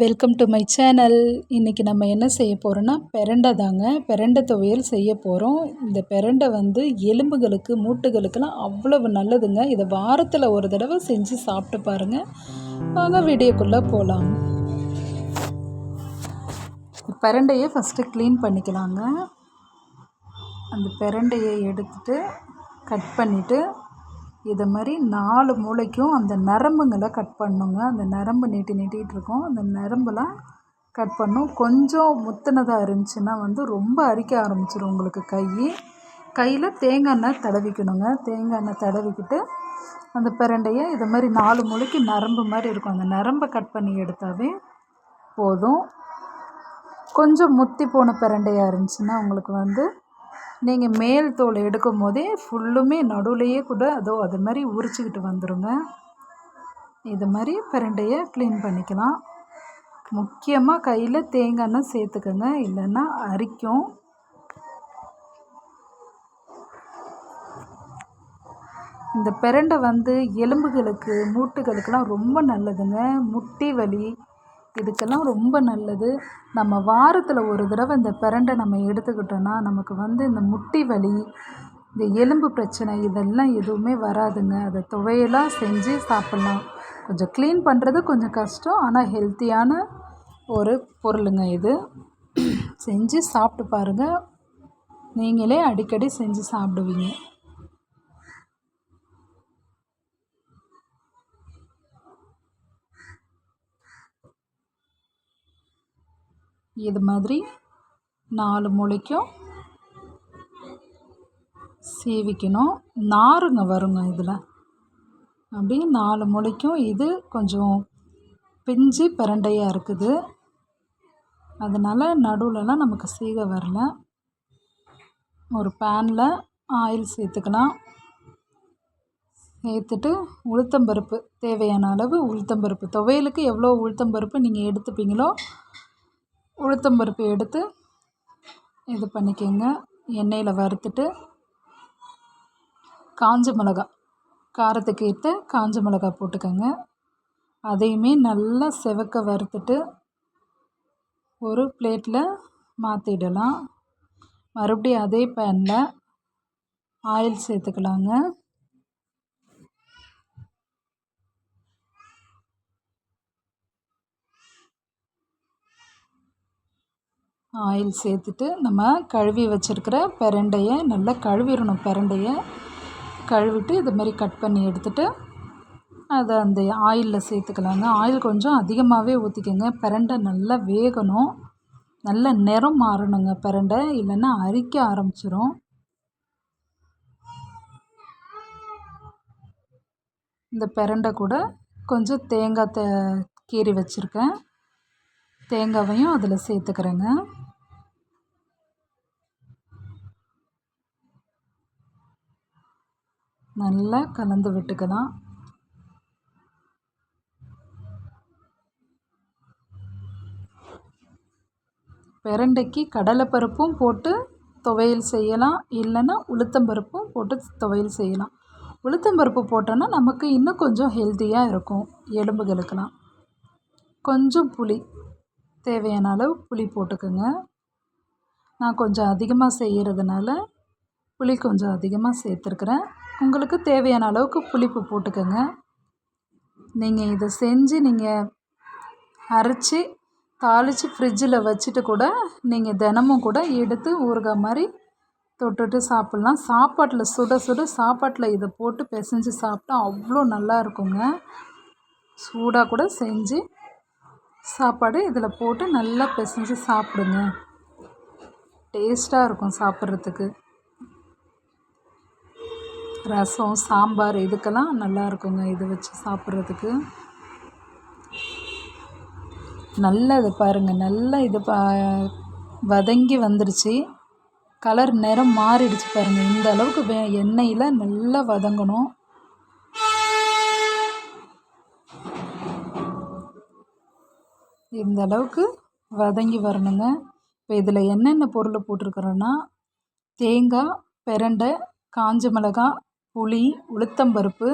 Welcome to my channel இன்றைக்கி நம்ம என்ன செய்ய போகிறோன்னா பிரண்டை தாங்க பெரண்டை துவையல் செய்ய போகிறோம் இந்த பிரண்டை வந்து எலும்புகளுக்கு மூட்டுகளுக்கெல்லாம் அவ்வளவு நல்லதுங்க. இதை வாரத்தில் ஒரு தடவை செஞ்சு சாப்பிட்டு பாருங்கள் வாங்க வீடியோக்குள்ளே போகலாம் பிரண்டையை ஃபஸ்ட்டு க்ளீன் பண்ணிக்கலாங்க. அந்த பெரண்டையை எடுத்துட்டு கட் பண்ணிவிட்டு இதை மாதிரி நாலு மூளைக்கும் அந்த நரம்புங்களை கட் பண்ணுங்க. அந்த நரம்பு நீட்டி நீட்டிகிட்டு இருக்கும். அந்த நரம்புலாம் கட் பண்ணும். கொஞ்சம் முத்துனதாக இருந்துச்சுன்னா வந்து ரொம்ப அரிக்க ஆரம்பிச்சிடும் உங்களுக்கு கை. கையில் தேங்காய் எண்ணெய் தடவிக்கணுங்க. தேங்காய் எண்ணெய் தடவிக்கிட்டு அந்த பிரண்டையை இது மாதிரி நாலு மூளைக்கு நரம்பு மாதிரி இருக்கும். அந்த நரம்பை கட் பண்ணி எடுத்தாவே போதும். கொஞ்சம் முத்தி போன பிரண்டையாக இருந்துச்சுன்னா உங்களுக்கு வந்து நீங்கள் மேல் தோல் எடுக்கும் போதே ஃபுல்லுமே நடுவுலையே கூட அதோ அது மாதிரி உரிச்சிக்கிட்டு வந்துடுங்க இது மாதிரி பிரண்டையை க்ளீன் பண்ணிக்கலாம். முக்கியமாக கையில் தேங்காய் எண்ணெய் சேர்த்துக்கோங்க. இல்லைன்னா அரிக்கும். இந்த பிரண்டை வந்து எலும்புகளுக்கு மூட்டுகளுக்கெல்லாம் ரொம்ப நல்லதுங்க. முட்டி வலி இதுக்கெல்லாம் ரொம்ப நல்லது. நம்ம வாரத்தில் ஒரு தடவை இந்த பிரண்டை நம்ம எடுத்துக்கிட்டோன்னா நமக்கு வந்து இந்த முட்டி வலி இந்த எலும்பு பிரச்சனை இதெல்லாம் எதுவுமே வராதுங்க. அதை துவையலாக செஞ்சு சாப்பிட்லாம். கொஞ்சம் க்ளீன் பண்ணுறது கொஞ்சம் கஷ்டம். ஆனால் ஹெல்த்தியான ஒரு பொருளுங்க இது. செஞ்சு சாப்பிட்டு பாருங்கள் நீங்களே அடிக்கடி செஞ்சு சாப்பிடுவீங்க. இது மாதிரி நாலு மூளைக்கும் சீவிக்கணும். நாருங்க வருங்க இதில். அப்படியே நாலு மூளைக்கும். இது கொஞ்சம் பிஞ்சு பிரண்டையாக இருக்குது. அதனால் நடுவிலலாம் நமக்கு சீக வரல. ஒரு பேனில் ஆயில் சேர்த்துக்கலாம். சேர்த்துட்டு உளுத்தம்பருப்பு தேவையான அளவு உளுத்தம்பருப்பு. துவையலுக்கு எவ்வளோ உளுத்தம்பருப்பு நீங்கள் எடுத்துப்பீங்களோ உளுத்தம்பருப்பு எடுத்து இது பண்ணிக்கோங்க. எண்ணெயில் வறுத்துட்டு காஞ்ச மிளகா காரத்துக்கு ஏற்ற காஞ்ச மிளகா போட்டுக்கோங்க. அதையுமே நல்லா செவக்க வறுத்துட்டு ஒரு பிளேட்டில் மாற்றிடலாம் மறுபடியும் அதே பேனில் ஆயில் சேர்த்துக்கலாங்க. ஆயில் சேர்த்துட்டு நம்ம கழுவி வச்சுருக்கிற பிரண்டையை நல்லா கழுவிடணும். பிரண்டையை கழுவிட்டு இது மாதிரி கட் பண்ணி எடுத்துகிட்டு அதை அந்த ஆயிலில் சேர்த்துக்கலாங்க. ஆயில் கொஞ்சம் அதிகமாகவே ஊற்றிக்கோங்க. பிரண்டை நல்லா வேகணும். நல்ல நிறம் மாறணுங்க பிரண்டை. இல்லைன்னா அரிக்க ஆரம்பிச்சிரும். இந்த பிரண்டை கூட கொஞ்சம் தேங்காய் த கீறி வச்சுருக்கேன். தேங்காவையும் அதில் சேர்த்துக்கிறேங்க. நல்லா கலந்து விட்டுக்கலாம். பிரண்டைக்கு கடலைப்பருப்பும் போட்டு துவையல் செய்யலாம். இல்லைன்னா உளுத்தம்பருப்பும் போட்டு துவையல் செய்யலாம். உளுத்தம்பருப்பு போட்டோன்னா நமக்கு இன்னும் கொஞ்சம் ஹெல்த்தியாக இருக்கும். எலும்புகளுக்கெல்லாம் கொஞ்சம் புளி தேவையான அளவு புளி போட்டுக்கோங்க. நான் கொஞ்சம் அதிகமாக செய்கிறதுனால புளி கொஞ்சம் அதிகமாக சேர்த்துருக்குறேன். உங்களுக்கு தேவையான அளவுக்கு புளிப்பு போட்டுக்கோங்க. நீங்கள் இதை செஞ்சு நீங்கள் அரைச்சி தாளித்து ஃப்ரிட்ஜில் வச்சுட்டு கூட நீங்கள் தினமும் கூட எடுத்து ஊறுகாய் மாதிரி தொட்டுட்டு சாப்பிட்லாம். சாப்பாட்டில் சுட சுட சாப்பாட்டில் இதை போட்டு பிசைஞ்சு சாப்பிட்டா அவ்வளோ நல்லா இருக்குங்க. சூடாக கூட செஞ்சு சாப்பாடு இதில் போட்டு நல்லா பிசைஞ்சு சாப்பிடுங்க. டேஸ்ட்டாக இருக்கும் சாப்பிட்றதுக்கு. ரசம் சாம்பார் இதுக்கெல்லாம் நல்லா இருக்குங்க இது வச்சு சாப்பிட்றதுக்கு. நல்லா இது பாருங்கள் நல்லா இது பா வதங்கி வந்துருச்சு. கலர் நிறம் மாறிடுச்சு பாருங்கள் இந்த அளவுக்கு வே எண்ணெயில் நல்லா வதங்கணும். இந்த அளவுக்கு வதங்கி வரணுங்க. இப்போ இதில் என்னென்ன பொருள் போட்டிருக்குறோன்னா தேங்காய் பெரண்டை காஞ்ச மிளகாய் புளி உளுத்தம்பருப்பு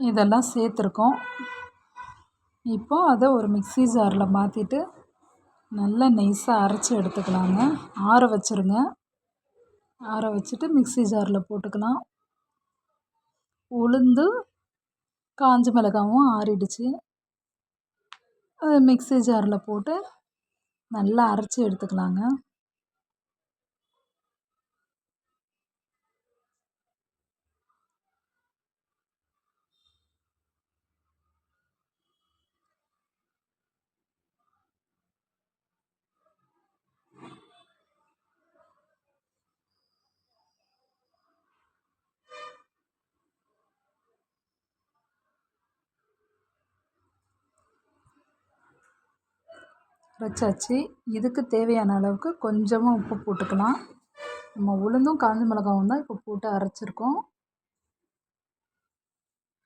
இதெல்லாம் சேர்த்துருக்கோம். இப்போ அதை ஒரு மிக்ஸி ஜாரில் மாற்றிட்டு நல்லா நைஸாக அரைச்சி எடுத்துக்கலாங்க. ஆற வச்சுருங்க. ஆற வச்சுட்டு மிக்ஸி ஜாரில் போட்டுக்கலாம். உளுந்து காஞ்ச மிளகாவும் ஆறிடுச்சு. அதை மிக்ஸி ஜாரில் போட்டு நல்லா அரைச்சி எடுத்துக்கலாங்க. வச்சாச்சு. இதுக்கு தேவையான அளவுக்கு கொஞ்சமாக உப்பு போட்டுக்கலாம். நம்ம உளுந்தும் காஞ்ச மிளகாவும் தான் இப்போ போட்டு அரைச்சிருக்கோம்.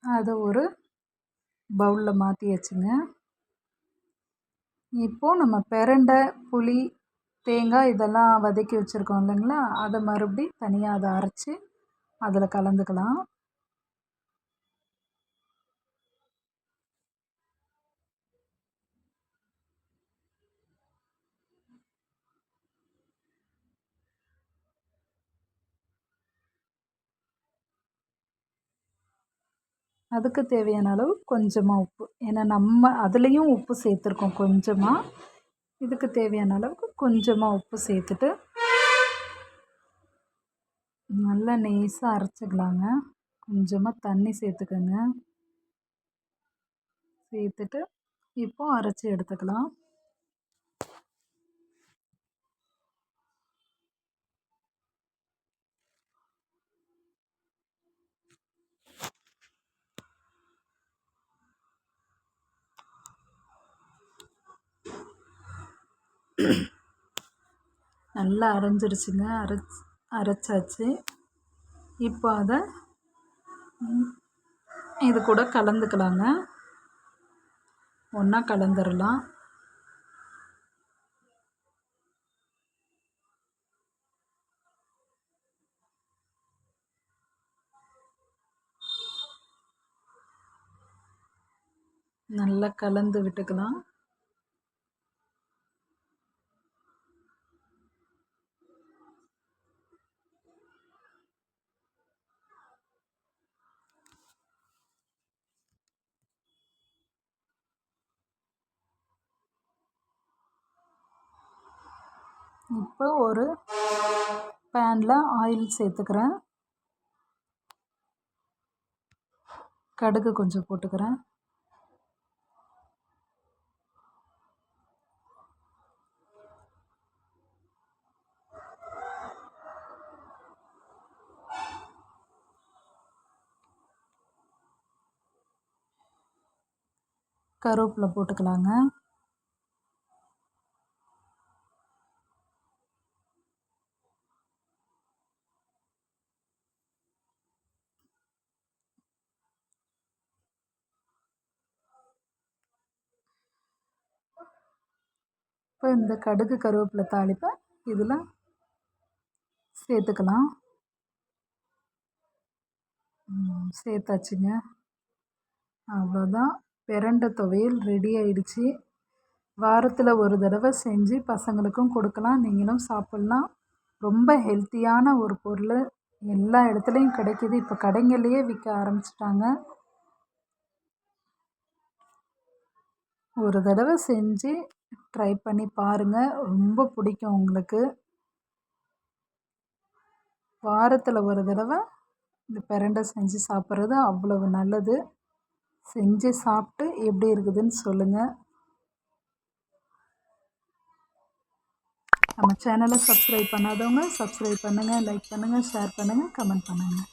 அதை ஒரு பவுலில் மாற்றி வச்சுங்க இப்போது நம்ம பெரண்டை புளி தேங்காய் இதெல்லாம் வதக்கி வச்சுருக்கோம் இல்லைங்களா? அதை மறுபடி தனியாக அதை அரைச்சி அதில் கலந்துக்கலாம். அதுக்கு தேவையான அளவு கொஞ்சமாக உப்பு. ஏன்னா நம்ம அதுலேயும் உப்பு சேர்த்துருக்கோம் கொஞ்சமாக இதுக்கு தேவையான அளவுக்கு கொஞ்சமாக உப்பு சேர்த்துட்டு நல்லா நெய்ஸாக அரைச்சிக்கலாங்க. கொஞ்சமாக தண்ணி சேர்த்துக்கோங்க. சேர்த்துட்டு இப்போ அரைச்சி எடுத்துக்கலாம். நல்லா அரைஞ்சிருச்சுங்க. அரைச் அரைச்சாச்சு. இப்போ அதை இது கூட கலந்துக்கலாங்க. ஒன்றா கலந்துடலாம் நல்லா கலந்து விட்டுக்கலாம். இப்போ ஒரு பேனில் ஆயில் சேர்த்துக்கிறேன். கடுகு கொஞ்சம் போட்டுக்கிறேன். கருவேப்பிலை போட்டுக்கலாங்க. இப்போ இந்த கடுகு கருவேப்பிலை தாளிப்பை இதில் சேர்த்துக்கலாம். சேர்த்தாச்சுங்க. அவ்வளோதான். பிரண்டை துவையல் ரெடி ஆயிடுச்சு. வாரத்தில் ஒரு தடவை செஞ்சு பசங்களுக்கும் கொடுக்கலாம். நீங்களும் சாப்பிட்லாம். ரொம்ப ஹெல்த்தியான ஒரு பொருள். எல்லா இடத்துலையும் கிடைக்கிது. இப்போ கடைங்கள்லேயே விற்க ஆரம்பிச்சிட்டாங்க. ஒரு தடவை செஞ்சு ட்ரை பண்ணி பாருங்கள் ரொம்ப பிடிக்கும் உங்களுக்கு. வாரத்தில் ஒரு தடவை இந்த பிரண்டை செஞ்சு சாப்பிட்றது அவ்வளவு நல்லது. செஞ்சு சாப்பிட்டு எப்படி இருக்குதுன்னு சொல்லுங்கள் நம்ம சேனலை சப்ஸ்கிரைப் பண்ணாதவங்க சப்ஸ்கிரைப் பண்ணுங்கள் லைக் பண்ணுங்கள் ஷேர் பண்ணுங்கள் கமெண்ட் பண்ணுங்கள்